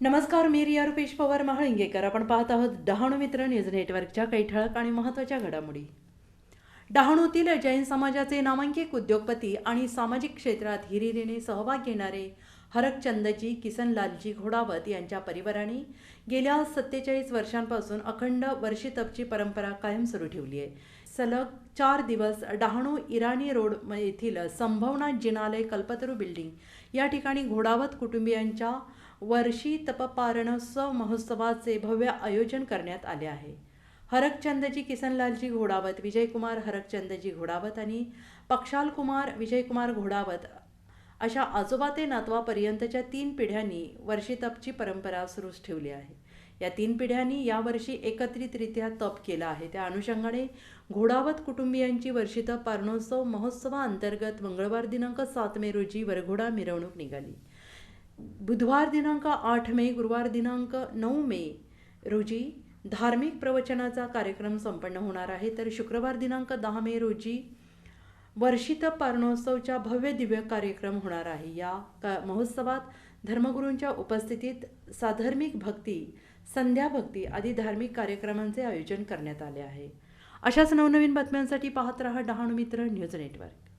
नमस्कार मी रिया रुपेश पवार महाळिंगेकर. आपण पाहत आहोत डहाणू मित्र न्यूज नेटवर्कच्या काही ठळक आणि महत्त्वाच्या घडामोडी. डहाणूतील जैन समाजाचे नामांकित उद्योगपती आणि सामाजिक क्षेत्रात हिरिरीने सहभाग घेणारे हरकचंदजी किसनलालजी घोडावत यांच्या परिवाराने गेल्या सत्तेचाळीस वर्षांपासून अखंड वर्षितपची परंपरा कायम सुरू ठेवली आहे. सलग चार दिवस डहाणू इराणी रोड येथील संभवना जिनालय कल्पतरू बिल्डिंग या ठिकाणी घोडावत कुटुंबियांच्या वर्षी तपपारणोत्सव महोत्सवाचे भव्य आयोजन करण्यात आले आहे. हरकचंदजी किसनलालजी घोडावत विजयकुमार हरकचंदजी घोडावत आणि पक्षाल कुमार विजयकुमार घोडावत अशा आजोबा ते नातवापर्यंतच्या तीन पिढ्यांनी वर्षीतपची परंपरा सुरूच ठेवली आहे. या तीन पिढ्यांनी यावर्षी एकत्रितरित्या तप केला आहे. त्या अनुषंगाने घोडावत कुटुंबियांची वर्षीतप पारणोत्सव महोत्सवाअंतर्गत मंगळवार दिनांक सात मे रोजी वरघोडा मिरवणूक निघाली. बुधवार दिनांक आठ मे गुरुवार दिनांक नऊ मे रोजी धार्मिक प्रवचनाचा कार्यक्रम संपन्न होणार आहे. तर शुक्रवार दिनांक दहा मे रोजी वर्षित पारणोत्सवच्या भव्य दिव्य कार्यक्रम होणार आहे. या का महोत्सवात धर्मगुरूंच्या उपस्थितीत साधर्मिक भक्ती संध्या भक्ती आदी धार्मिक कार्यक्रमांचे आयोजन करण्यात आले आहे. अशाच नवनवीन बातम्यांसाठी पाहत रहा डहाणू मित्र न्यूज नेटवर्क.